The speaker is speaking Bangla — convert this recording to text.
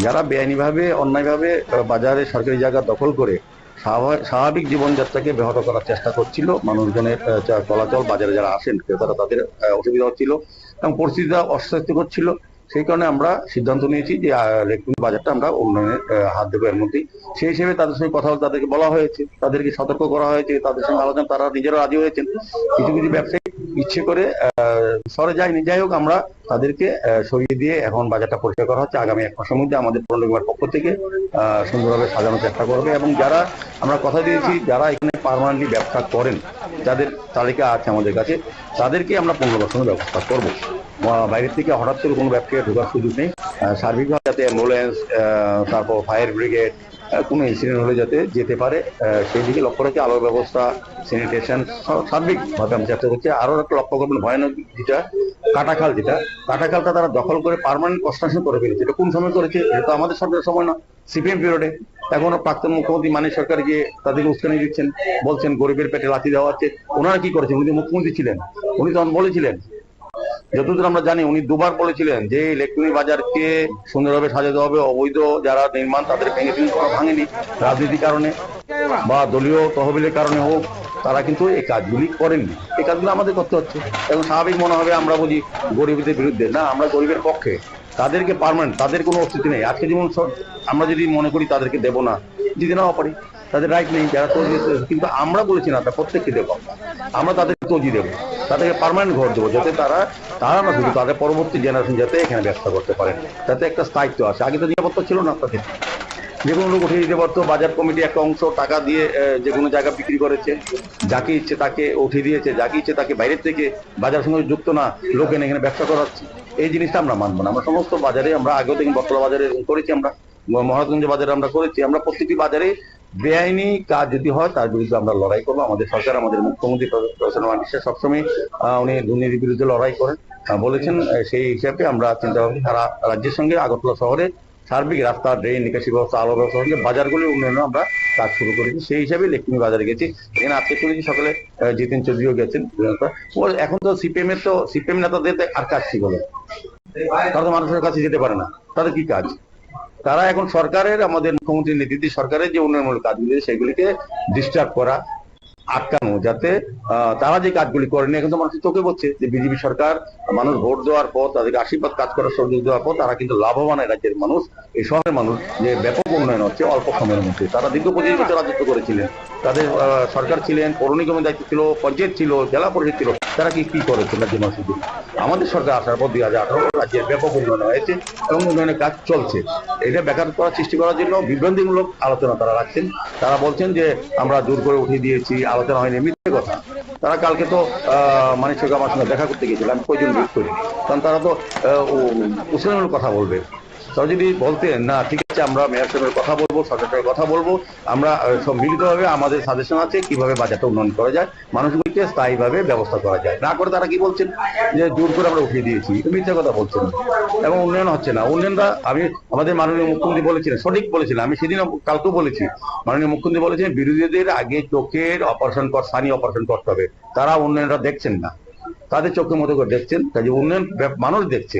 যারা বেআইনিভাবে, অন্যায়ভাবে বাজারে সরকারি জায়গা দখল করে স্বাভা- স্বাভাবিক জীবনযাত্রাকে ব্যাহত করার চেষ্টা করছিল, মানুষজনের চলাচল, বাজারে যারা আসেন, ক্রেতারা তাদের অসুবিধা হচ্ছিল এবং পরিস্থিতিটা অস্বাস্থ্যকর ছিল। সেই কারণে আমরা সিদ্ধান্ত নিয়েছি যে ইলেকট্রনিক বাজারটা আমরা উন্নয়নের হাত দেবো এর মধ্যেই। সেই হিসেবে তাদের সঙ্গে কথা তাদেরকে বলা হয়েছে, তাদেরকে সতর্ক করা হয়েছে, তাদের সঙ্গে আলোচনা, তারা নিজেরা রাজি হয়েছেন। কিছু কিছু ব্যবসায়ী ইচ্ছে করে সরে যায়নি। যাই হোক, আমরা তাদেরকে সরিয়ে দিয়ে এখন বাজারটা পরিষ্কার করা হচ্ছে। আগামী এক মাসের মধ্যে আমাদের নিগমের পক্ষ থেকে সুন্দরভাবে সাজানোর চেষ্টা করবে এবং যারা, আমরা কথা দিয়েছি, যারা এখানে পার্মানেন্টলি ব্যবসা করেন, যাদের তালিকা আছে আমাদের কাছে, তাদেরকে আমরা পুনর্বাসনের ব্যবস্থা করব। বাইরের থেকে হঠাৎ করে কোনো ব্যবসায়ী ঢোকার সুযোগ নেই। সার্বিকভাবে যাতে অ্যাম্বুলেন্স তারপর ফায়ার ব্রিগেড কোনো ইনসিডেন্ট হলে যাতে যেতে পারে। সেই দিকে লক্ষ্য রেখে আলোর ব্যবস্থা স্যানিটেশন সার্বিকভাবে আমি চেষ্টা করছি। আরও একটা লক্ষ্য করবেন, ভয়ানক যেটা, কাটাখাল যেটা। কাটাখালটা তারা দখল করে পার্মানেন্ট কনস্ট্রাকশন করে ফেলেছে। এটা কোন সময় করেছে, এটা তো আমাদের সরকারের সময় না। সিপিএম পিরিয়ডে এখনও প্রাক্তন মুখ্যমন্ত্রী মানিক সরকার গিয়ে তাদেরকে উস্কানি দিচ্ছেন, বলছেন, গরিবের পেটে লাথি দেওয়া হচ্ছে। ওনারা কি করেছেন? উনি মুখ্যমন্ত্রী ছিলেন। উনি তখন বলেছিলেন যতদূর আমরা জানি, উনি দুবার বলেছিলেন যে ইলেকট্রনিক বাজারকে সুন্দরভাবে সাজাতে হবে, অবৈধ যারা নির্মাণ তাদের ভেঙে ফেলে করা ভাঙেনি রাজনীতির কারণে বা দলীয় তহবিলের কারণে হোক, তারা কিন্তু এই কাজগুলি করেননি। এই কাজগুলো আমাদের করতে হচ্ছে। এবং স্বাভাবিক মনে হবে, আমরা বুঝি গরিবদের বিরুদ্ধে। না, আমরা গরিবের পক্ষে। তাদেরকে পারমানেন্ট তাদের কোনো অস্তিত্ব নেই। আজকে যেমন আমরা যদি মনে করি তাদেরকে দেব না দিতে নাও পারি, তাদের রাইট নেই, যারা তৈরি কিন্তু আমরা বলেছি না, তা প্রত্যেককে দেবো। আমরা তাদেরকে তজি দেবো। তাদেরকে পার্মানেন্ট ঘর দেবো, যাতে তারা তারা না শুধু তাদের পরবর্তী জেনারেশন যাতে এখানে ব্যবসা করতে পারেন যাতে একটা স্থায়িত্ব আসে আগে তো নিরাপত্তা ছিল না তাদের যে কোনো লোক উঠিয়ে দিতে পারতো, বাজার কমিটি একটা অংশ টাকা দিয়ে যে কোনো জায়গা বিক্রি করেছে। যাকে ইচ্ছে তাকে উঠিয়ে দিয়েছে, যাকে ইচ্ছে তাকে বাইরের থেকে বাজার সঙ্গে যুক্ত না, লোক এনে এখানে ব্যবসা করাচ্ছে। এই জিনিসটা আমরা মানবো না। আমরা সমস্ত বাজারে আমরা আগেও থেকে বটতলা বাজারে করেছি আমরা মহারাজগঞ্জ বাজারে আমরা করেছি। আমরা প্রত্যেকটি বাজারে বেআইনি কাজ যদি হয়, তার বিরুদ্ধে আমরা লড়াই করব। আমাদের সরকার, আমাদের মুখ্যমন্ত্রী প্রফেসর মানিক শাহ সবসময় উনি দুর্নীতির বিরুদ্ধে লড়াই করেন। বলেছেন সেই হিসাবে আমরা চিন্তা ভাবনা সারা রাজ্যের সঙ্গে আগরতলা শহরে সার্বিক রাস্তা, ড্রেন, নিকাশি ব্যবস্থা আলো ব্যবস্থা সঙ্গে বাজারগুলির উন্নয়নে আমরা কাজ শুরু করেছি। সেই হিসাবে লক্ষ্মী বাজারে গেছি। এখানে আজকে শুনেছি সকালে জিতেন চৌধুরীও গেছেন। এখন তো সিপিএম এর তো, সিপিএম নেতাদের আর কাজ কি বলে তারা তো মানুষের কাছে যেতে পারে না। তাদের কি কাজ? তারা এখন সরকারের, আমাদের মুখ্যমন্ত্রীর নেতৃত্বে সরকারের যে উন্নয়নমূলক কাজগুলি সেগুলিকে ডিস্টার্ব করা, আটকানো, যাতে তারা যে কাজগুলি করেনি এখন তো মানুষের চোখে পড়ছে, যে বিজেপি সরকার মানুষ ভোট দেওয়ার পর, তাদেরকে আশীর্বাদ কাজ করার সুযোগ দেওয়ার পর, তারা কিন্তু লাভবান রাজ্যের মানুষ, এই শহরের মানুষ, যে ব্যাপক উন্নয়ন হচ্ছে অল্প সময়ের মধ্যে। তারা দীর্ঘ পঁচিশ বছর রাজত্ব করেছিলেন। তাদের সরকার ছিলেন, পৌর নিগমের দায়িত্ব ছিল, পঞ্চায়েত ছিল, জেলা পরিষদ ছিল তারা কি কি রাজ্যের মানুষের জন্য? আমাদের সরকার আসার পর দুই হাজার আঠারো রাজ্যের ব্যাপক উন্নয়ন হয়েছে এবং উন্নয়নের কাজ চলছে। এটা বেকার করার সৃষ্টি করার জন্য বিভ্রান্তিমূলক আলোচনা তারা রাখছেন। তারা বলছেন যে, আমরা দূর করে উঠিয়ে দিয়েছি, আলোচনা হয়নি, মিথ্যে কথা। তারা কালকে তো মানিক সরকার আমার সঙ্গে দেখা করতে গিয়েছিল, আমি কয়জন বিট করি। কারণ তারা তো উসলামূলক কথা বলবে। তারা যদি বলতেন না ঠিক আছে আমরা মেয়র সাহেবের কথা বলব সরকারের কথা বলব। আমরা আহ, সব মিলিতভাবে আমাদের সাজেশন আছে কীভাবে বাজারটা উন্নয়ন করা যায় মানুষগুলিকে স্থায়ীভাবে ব্যবস্থা করা যায়। না করে তারা কি বলছেন? যে জোর করে আমরা উঠিয়ে দিয়েছি মিথ্যা কথা বলছেন। এবং উন্নয়ন হচ্ছে না। উন্নয়নটা আমি আমাদের মাননীয় মুখ্যমন্ত্রী বলেছিলেন সঠিক বলেছিলেন। আমি সেদিন কালকেও বলেছি মাননীয় মুখ্যমন্ত্রী বলেছেন বিরোধীদের আগে চোখের অপারেশন কর সানি অপারেশন করতে হবে। তারা উন্নয়নটা দেখছেন না। তাদের চোখের মতো করে দেখছেন কাজে উন্নয়ন মানুষ দেখছে।